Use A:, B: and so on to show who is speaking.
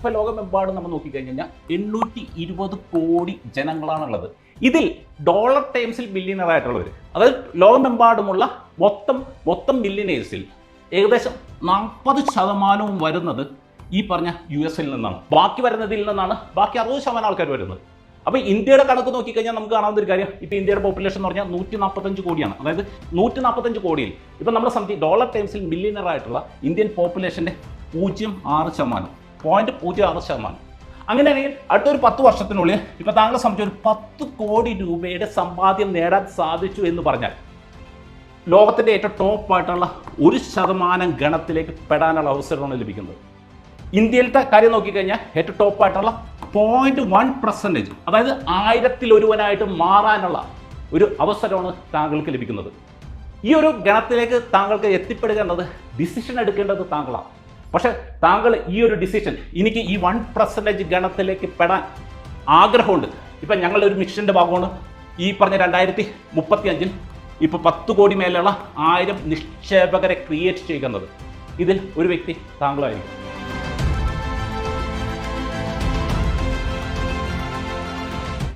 A: ഇപ്പൊ ലോകമെമ്പാടും നമ്മൾ നോക്കിക്കഴിഞ്ഞാൽ എണ്ണൂറ്റി ഇരുപത് കോടി ജനങ്ങളാണുള്ളത്. ഇതിൽ ഡോളർ ടൈംസിൽ ബില്യണർ ആയിട്ടുള്ളവർ അതായത് ലോകമെമ്പാടുമുള്ള മൊത്തം മൊത്തം ബില്യണേഴ്സിൽ ഏകദേശം നാൽപ്പത് ശതമാനവും വരുന്നത് ഈ പറഞ്ഞ യു എസിൽ നിന്നാണ്. ബാക്കി വരുന്നതിൽ നിന്നാണ്. ബാക്കി അറുപത് ശതമാനം ആൾക്കാർ വരുന്നത്. അപ്പോൾ ഇന്ത്യയുടെ കണക്ക് നോക്കിക്കഴിഞ്ഞാൽ നമുക്ക് കാണാവുന്ന ഒരു കാര്യം ഇപ്പോൾ ഇന്ത്യയുടെ പോപ്പുലേഷൻ എന്ന് പറഞ്ഞാൽ നൂറ്റി നാൽപ്പത്തഞ്ച് കോടിയാണ്. അതായത് നൂറ്റി നാൽപ്പത്തഞ്ച് കോടിയിൽ. ഇപ്പം നമ്മുടെ സംതി ഡോളർ ടൈംസിൽ മില്യണർ ആയിട്ടുള്ള ഇന്ത്യൻ പോപ്പുലേഷന്റെ പൂജ്യം ആറ് ശതമാനം. പോയിന്റ് പൂജ്യം ആറ് ശതമാനം. അങ്ങനെയാണെങ്കിൽ അടുത്തൊരു പത്ത് വർഷത്തിനുള്ളിൽ ഇപ്പോൾ താങ്കളെ സംബന്ധിച്ച് ഒരു പത്ത് കോടി രൂപയുടെ സമ്പാദ്യം നേടാൻ സാധിച്ചു എന്ന് പറഞ്ഞാൽ ലോകത്തിന്റെ ഏറ്റവും ടോപ്പായിട്ടുള്ള ഒരു ശതമാനം ഗണത്തിലേക്ക് പെടാനുള്ള അവസരമാണ് ലഭിക്കുന്നത്. ഇന്ത്യയിലത്തെ കാര്യം നോക്കിക്കഴിഞ്ഞാൽ ഏറ്റവും ടോപ്പായിട്ടുള്ള പോയിന്റ് വൺ പെർസെന്റേജ് അതായത് ആയിരത്തിൽ ഒരുവനായിട്ട് മാറാനുള്ള ഒരു അവസരമാണ് താങ്കൾക്ക് ലഭിക്കുന്നത്. ഈ ഒരു ഗണത്തിലേക്ക് താങ്കൾക്ക് എത്തിപ്പെടുക എന്നത് ഡിസിഷൻ എടുക്കേണ്ടത് താങ്കളാണ്. പക്ഷേ താങ്കൾ ഈ ഒരു ഡിസിഷൻ എനിക്ക് ഈ വൺ പെർസെന്റേജ് ഗണത്തിലേക്ക് പെടാൻ ആഗ്രഹമുണ്ട്. ഇപ്പം ഞങ്ങളുടെ ഒരു മിഷന്റെ ഭാഗമാണ് ഈ പറഞ്ഞ രണ്ടായിരത്തി മുപ്പത്തി അഞ്ചിൽ ഇപ്പോൾ പത്ത് കോടി മേലുള്ള ആയിരം നിക്ഷേപകരെ ക്രിയേറ്റ് ചെയ്യുന്നത്. ഇതിൽ ഒരു വ്യക്തി താങ്കളായിരിക്കും.